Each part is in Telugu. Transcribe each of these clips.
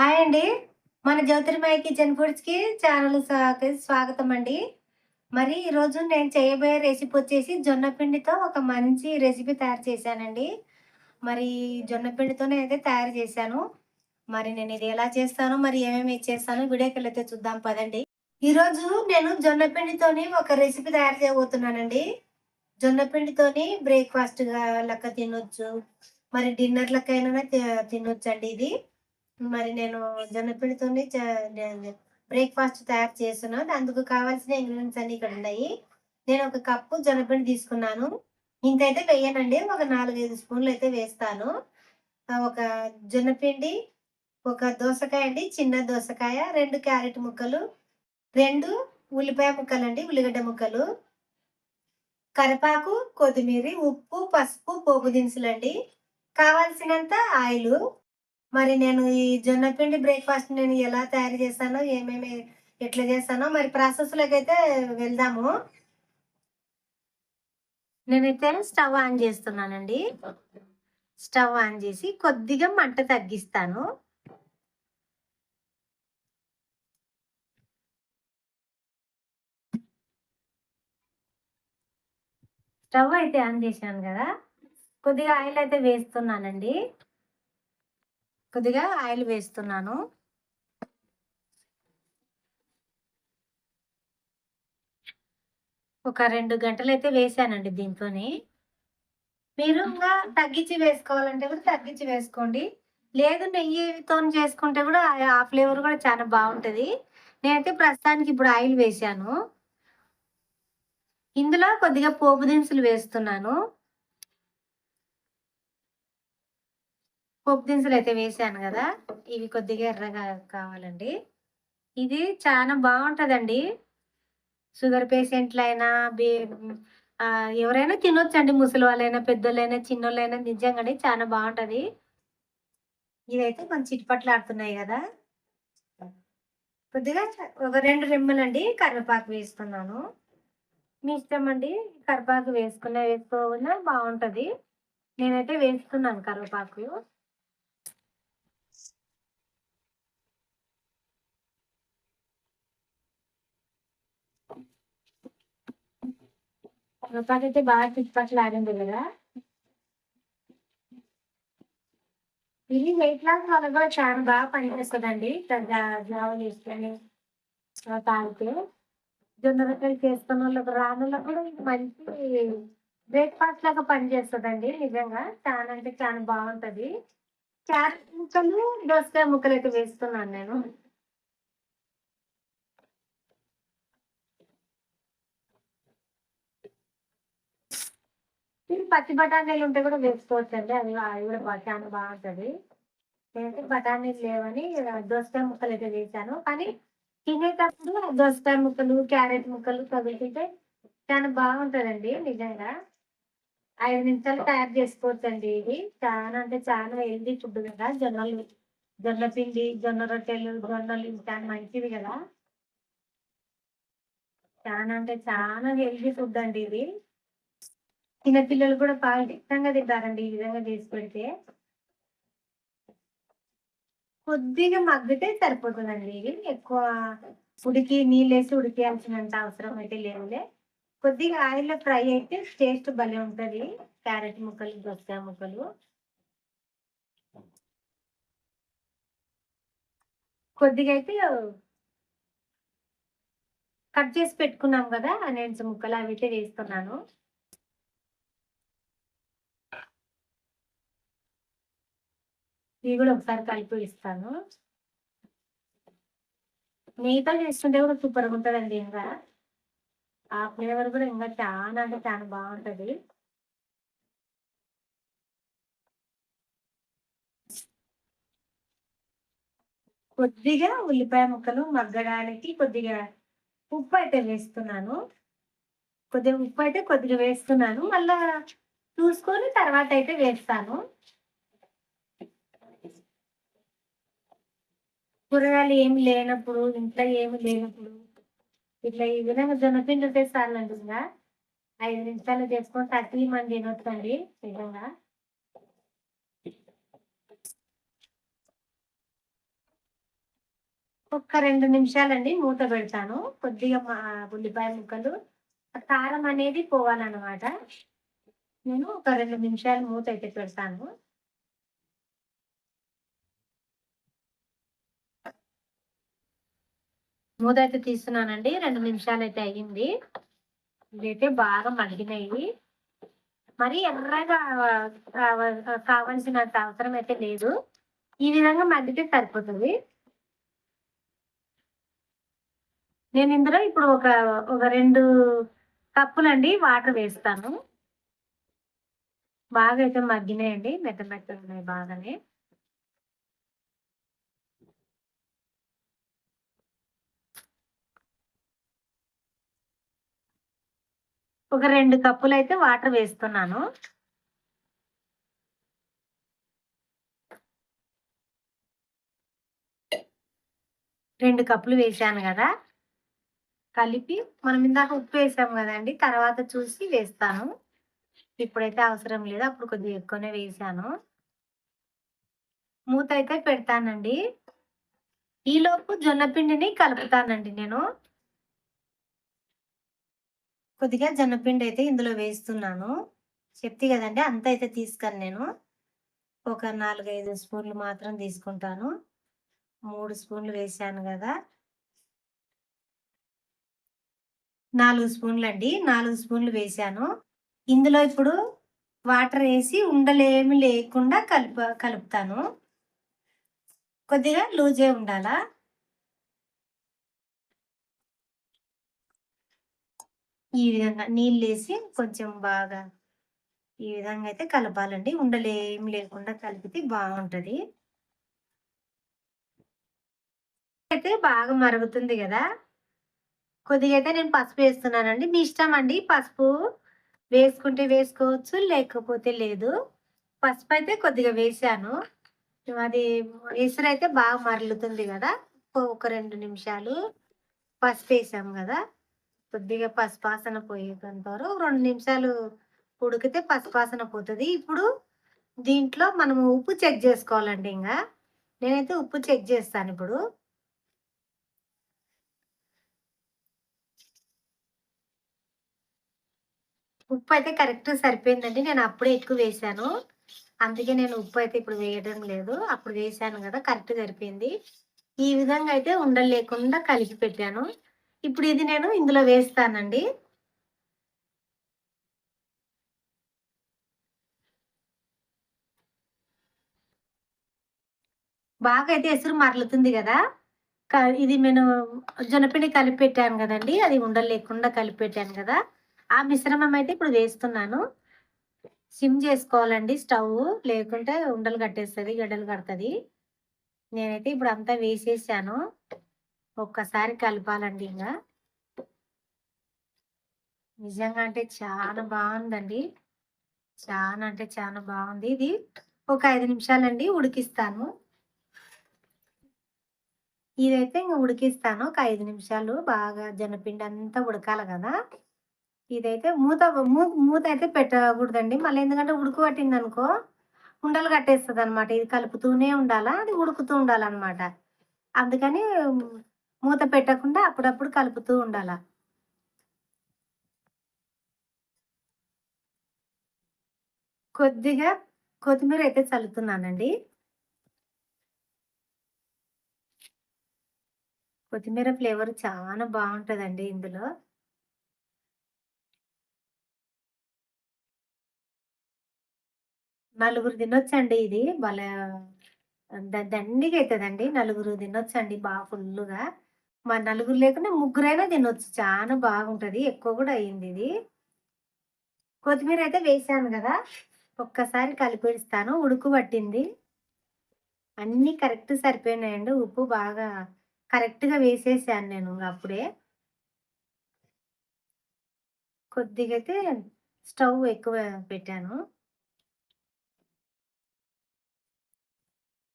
హాయ్ అండి. మన జ్యోతిర్మయ కిచెన్ ఫుడ్స్కి ఛానల్ స్వాగతం అండి మరి ఈరోజు నేను చేయబోయే రెసిపీ వచ్చేసి జొన్న పిండితో ఒక మంచి రెసిపీ తయారు చేశానండి. మరి జొన్న పిండితోనే అయితే తయారు చేశాను. మరి నేను ఇది ఎలా చేస్తానో మరి ఏమేమి చేస్తానో వీడియోకి వెళ్ళైతే చూద్దాం పదండి. ఈరోజు నేను జొన్న పిండితోని ఒక రెసిపీ తయారు చేయబోతున్నానండి. జొన్న పిండితోని బ్రేక్ఫాస్ట్గా లెక్క తినొచ్చు. మరి డిన్నర్లకైనా తినొచ్చు అండి ఇది. మరి నేను జొన్నపిండితోని బ్రేక్ఫాస్ట్ తయారు చేస్తున్నాను అందుకు కావాల్సిన ఇంగ్రీడియంట్స్ అన్ని ఇక్కడ ఉన్నాయి. నేను ఒక కప్పు జొన్నపిండి తీసుకున్నాను. ఇంత అయితే వేయనండి. ఒక నాలుగైదు స్పూన్లు అయితే వేస్తాను. ఒక జొన్నపిండి ఒక దోసకాయ అండి చిన్న దోసకాయ రెండు క్యారెట్ ముక్కలు రెండు ఉల్లిపాయ ముక్కలు అండి ఉల్లిగడ్డ ముక్కలు కరిపాకు కొత్తిమీర ఉప్పు పసుపు పోపు దినుసులు అండి కావాల్సినంత ఆయిల్ మరి నేను ఈ జొన్న పిండి బ్రేక్ఫాస్ట్ నేను ఎలా తయారు చేశానో ఏమేమి ఎట్లా చేస్తానో మరి ప్రాసెస్లోకి అయితే వెళ్దాము. నేనైతే స్టవ్ ఆన్ చేస్తున్నానండి. స్టవ్ ఆన్ చేసి కొద్దిగా మంట తగ్గిస్తాను. స్టవ్ అయితే ఆన్ చేశాను కదా. కొద్దిగా ఆయిల్ అయితే వేస్తున్నానండి. కొద్దిగా ఆయిల్ వేస్తున్నాను. ఒక రెండు గంటలు అయితే వేసానండి దీంతోని మీరు ఇంకా తగ్గించి వేసుకోవాలంటే కూడా తగ్గించి వేసుకోండి. లేదు నెయ్యితో చేసుకుంటే కూడా ఆ ఫ్లేవర్ కూడా చాలా బాగుంటుంది. నేనైతే ప్రస్తుతానికి ఇప్పుడు ఆయిల్ వేసాను. ఇందులో కొద్దిగా పోపు దినుసులు వేస్తున్నాను. పోపు దినుసులు అయితే వేసాను కదా ఇవి కొద్దిగా ఎర్రగా కావాలండి. ఇది చాలా బాగుంటుందండి. షుగర్ పేషెంట్లు అయినా బీ ఎవరైనా తినొచ్చండి. ముసలి వాళ్ళైనా పెద్దోళ్ళైనా చిన్నోళ్ళైనా నిజంగానే చాలా బాగుంటుంది. ఇదైతే కొంచెం చిట్పట్లు ఆడుతున్నాయి కదా. కొద్దిగా ఒక రెండు రెమ్మలండి కరివేపాకు వేస్తున్నాను. మీ ఇష్టం అండి కరివేపాకు వేసుకున్నా వేసుకోకుండా బాగుంటుంది. నేనైతే వేస్తున్నాను కరివేపాకు. రూపాయలు అయితే బాగా చుట్టుపక్కల ఆడింది కదా. ఇది వెయిట్ లాస్ వల్ల కూడా చాలా బాగా పనిచేస్తుందండి. జావ చేసుకొని తాగితే జొన్న రొట్టెలు చేసుకున్న వాళ్ళకి రానులకు కూడా ఇది మంచి బ్రేక్ఫాస్ట్ లాగా పనిచేస్తుందండి నిజంగా. చాలా అంటే చాలా బాగుంటుంది. క్యారెట్ ముక్కలు దోసకాయ ముక్కలు అయితే వేస్తున్నాను నేను. పచ్చి బఠానీలు ఉంటే కూడా వేసుకోవచ్చు అండి అది అది కూడా చాలా బాగుంటుంది. నేనైతే బఠానీలు లేవని దోసకాయ ముక్కలు అయితే వేసాను. కానీ తినేటప్పుడు దోసకాయ ముక్కలు క్యారెట్ ముక్కలు తగులుతుంటే చాలా బాగుంటుందండి నిజంగా. ఐదు నిమిషాలు తయారు చేసుకోవచ్చు అండి ఇది. చాలా అంటే చాలా హెల్దీ ఫుడ్ కదా జొన్నలు. జొన్న పిండి జొన్న రొట్టెలు జొన్నలు చాలా మంచిది కదా. చాలా అంటే చాలా హెల్దీ ఫుడ్ అండి ఇది. చిన్నపిల్లలు కూడా పాలు ఇష్టంగా తింటారండి ఈ విధంగా చేసి పెడితే కొద్దిగా మగ్గితే సరిపోతుందండి. ఇది ఎక్కువ ఉడికి నీళ్ళు వేసి ఉడికేయాల్సినంత అవసరం అయితే లేదులే. కొద్దిగా ఆయిల్లో ఫ్రై అయితే టేస్ట్ భలే ఉంటుంది. క్యారెట్ ముక్కలు దోసకాయ ముక్కలు. కొద్దిగా అయితే కట్ చేసి పెట్టుకున్నాం కదా నేను ముక్కలు అవి అయితే వేస్తున్నాను. ఇవి కూడా ఒకసారి కలిపి ఇస్తాను. మిగతా చేస్తుంటే కూడా సూపర్గా ఉంటుందండి ఇంకా. ఆ ఫ్లేవర్ కూడా ఇంకా చాలా అంటే చాలా బాగుంటుంది. కొద్దిగా ఉల్లిపాయ ముక్కలు మగ్గడానికి కొద్దిగా ఉప్పు అయితే వేస్తున్నాను. కొద్దిగా ఉప్పు అయితే కొద్దిగా వేస్తున్నాను. మళ్ళా చూసుకొని తర్వాత అయితే వేస్తాను. కూరగాయలు ఏమి లేనప్పుడు ఇంట్లో ఏమి లేనప్పుడు ఇట్లా ఈ విధంగా జొన్నపిండి ఉంటే చాలండి అంటుందా? ఐదు నిమిషాలు చేసుకొని థర్టీ మంది తినొచ్చండి నిజంగా ఒక్క రెండు నిమిషాలండి మూత పెడతాను. కొద్దిగా మా ఉల్లిపాయ ముక్కలు కారం అనేది పోవాలన్నమాట. నేను ఒక రెండు నిమిషాలు మూత అయితే పెడతాను. మూత అయితే తీస్తున్నానండి. రెండు నిమిషాలు అయితే అయ్యింది. ఇదైతే బాగా మగ్గినాయి. మరి ఎర్రగా కావాల్సిన కావాల్సినంత అవసరం అయితే లేదు. ఈ విధంగా మగ్గితే సరిపోతుంది. నేను ఇందులో ఇప్పుడు ఒక ఒక రెండు కప్పులండి వాటర్ వేస్తాను. బాగా అయితే మగ్గినాయండి. మెత్త మెత్త ఉన్నాయి బాగానే. ఒక రెండు కప్పులు అయితే వాటర్ వేస్తున్నాను. రెండు కప్పులు వేసాను కదా. కలిపి మనం ఇందాక ఉప్పు వేసాం కదండి తర్వాత చూసి వేస్తాను. ఇప్పుడైతే అవసరం లేదు అప్పుడు కొద్దిగా ఎక్కువనే వేసాను మూత అయితే పెడతానండి. ఈలోపు జొన్న పిండిని కలుపుతానండి నేను. కొద్దిగా జొన్నపిండి అయితే ఇందులో వేస్తున్నాను. చెప్తే కదండి అంత అయితే తీసుకొని నేను. ఒక నాలుగైదు స్పూన్లు మాత్రం తీసుకుంటాను. మూడు స్పూన్లు వేసాను కదా. నాలుగు స్పూన్లు అండి నాలుగు స్పూన్లు వేసాను ఇందులో ఇప్పుడు వాటర్ వేసి ఉండలేమి లేకుండా కలుపు కలుపుతాను. కొద్దిగా లూజే ఉండాలా? ఈ విధంగా నీళ్ళు వేసి కొంచెం బాగా ఈ విధంగా అయితే కలపాలండి. ఉండలేం లేకుండా కలిపితే బాగుంటుంది. అయితే బాగా మరుగుతుంది కదా. కొద్దిగా అయితే నేను పసుపు వేస్తున్నానండి. మీ ఇష్టం అండి పసుపు? వేసుకుంటే వేసుకోవచ్చు లేకపోతే లేదు. పసుపు అయితే కొద్దిగా వేసాను. అది ఎసురు అయితే బాగా మరలుతుంది కదా. ఒక రెండు నిమిషాలు పసుపు వేసాం కదా. కొద్దిగా పసుపాసన పోయేంతవరకు రెండు నిమిషాలు ఉడికితే పసుపాసన పోతుంది. ఇప్పుడు దీంట్లో మనము ఉప్పు చెక్ చేసుకోవాలండి ఇంకా నేనైతే ఉప్పు చెక్ చేస్తాను ఇప్పుడు. ఉప్పు అయితే కరెక్ట్ సరిపోయిందండి. నేను అప్పుడే ఎక్కువ వేసాను అందుకే నేను ఉప్పు అయితే ఇప్పుడు వేయడం లేదు. అప్పుడు వేసాను కదా కరెక్ట్ సరిపోయింది. ఈ విధంగా అయితే ఉండలు లేకుండా కలిపి పెట్టాను. ఇప్పుడు ఇది నేను ఇందులో వేస్తానండి. బాగా అయితే ఎసురు మరలుతుంది కదా. ఇది నేను జొన్నపిండి కలిపి పెట్టాను కదండి. అది ఉండలు లేకుండా కలిపి పెట్టాను కదా. ఆ మిశ్రమం అయితే ఇప్పుడు వేస్తున్నాను. సిమ్ చేసుకోవాలండి స్టవ్. లేకుంటే ఉండలు కట్టేస్తుంది గడ్డలు కడుతుంది. నేనైతే ఇప్పుడు అంతా వేసేసాను. ఒక్కసారి కలపాలండి ఇంకా. నిజంగా అంటే చాలా బాగుందండి. చాలా అంటే చాలా బాగుంది. ఇది ఒక ఐదు నిమిషాలండి ఉడికిస్తాను. ఇదైతే ఇంకా ఉడికిస్తాను. ఒక ఐదు నిమిషాలు బాగా జనపిండి అంతా ఉడకాలి కదా. ఇదైతే మూత మూత అయితే పెట్టకూడదండి. మళ్ళీ ఎందుకంటే ఉడుకు పట్టింది అనుకో ఉండలు కట్టేస్తుంది అనమాట ఇది కలుపుతూనే ఉండాలా? అది ఉడుకుతూ ఉండాలన్నమాట. అందుకని మూత పెట్టకుండా అప్పుడప్పుడు కలుపుతూ ఉండాల. కొద్దిగా కొత్తిమీర అయితే చల్లుతున్నానండి. కొత్తిమీర ఫ్లేవర్ చాలా బాగుంటుందండి ఇందులో. నలుగురు తినొచ్చండి ఇది. భలే దండిగా అవుతుందండి నలుగురు తినొచ్చండి బాగా ఫుల్గా మా నలుగురు లేకుండా ముగ్గురైనా తినొచ్చు. చాలా బాగుంటుంది. ఎక్కువ కూడా అయ్యింది ఇది. కొత్తిమీర అయితే వేసాను కదా. ఒక్కసారి కలిపిస్తాను ఉడుకు పట్టింది. అన్నీ కరెక్ట్ సరిపోయినాయండి. ఉప్పు బాగా కరెక్ట్గా వేసేసాను నేను అప్పుడే. కొద్దిగా అయితే స్టవ్ ఎక్కువ పెట్టాను.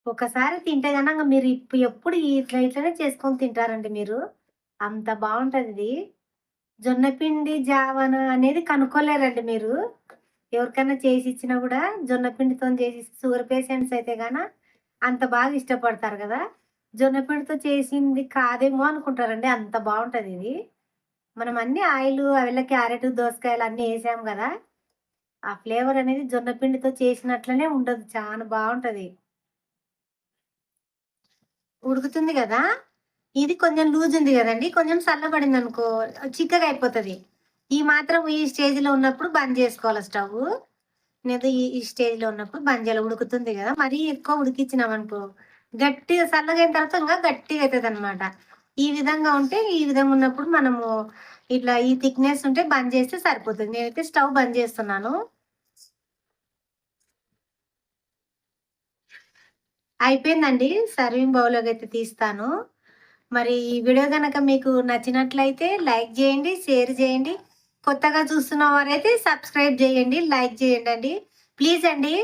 ఒకసారి తింటే కనుక మీరు ఇప్పుడు ఎప్పుడు ఇట్లా ఇట్లనే చేసుకొని తింటారండి మీరు. అంత బాగుంటుంది ఇది. జొన్నపిండి జావన అనేది కనుక్కోలేరండి మీరు. ఎవరికైనా చేసి ఇచ్చినా కూడా జొన్నపిండితో చేసి షుగర్ పేషెంట్స్ అయితే గాన అంత బాగా ఇష్టపడతారు కదా. జొన్న పిండితో చేసింది కాదేమో అనుకుంటారండి. అంత బాగుంటది ఇది. మనం అన్ని ఆయిల్ అవిల క్యారెట్ దోసకాయలు అన్నీ వేసాం కదా. ఆ ఫ్లేవర్ అనేది జొన్న పిండితో చేసినట్లనే ఉండదు. చాలా బాగుంటది ఉడుకుతుంది కదా? ఇది కొంచెం లూజ్ ఉంది కదండి. కొంచెం చల్లబడింది అనుకో చిక్కగా అయిపోతుంది. ఈ మాత్రం ఈ స్టేజ్లో ఉన్నప్పుడు బంద్ చేసుకోవాలి స్టవ్ లేదా ఈ ఈ స్టేజ్లో ఉన్నప్పుడు బంద్ చేయాలి. ఉడుకుతుంది కదా. మరీ ఎక్కువ ఉడికించినాం అనుకో గట్టిగా చల్లగైన తర్వాత ఇంకా గట్టిగా అవుతుంది అనమాట ఈ విధంగా ఉంటే ఈ విధంగా ఉన్నప్పుడు మనము ఇట్లా ఈ థిక్నెస్ ఉంటే బంద్ చేస్తే సరిపోతుంది. నేనైతే స్టవ్ బంద్ చేస్తున్నాను. అయిపోయిందండి. సర్వింగ్ బౌల్లోకి అయితే తీస్తాను. మరి ఈ వీడియో కనుక మీకు నచ్చినట్లయితే లైక్ చేయండి షేర్ చేయండి. కొత్తగా చూస్తున్న వారైతే సబ్స్క్రైబ్ చేయండి లైక్ చేయండి అండి ప్లీజ్ అండి.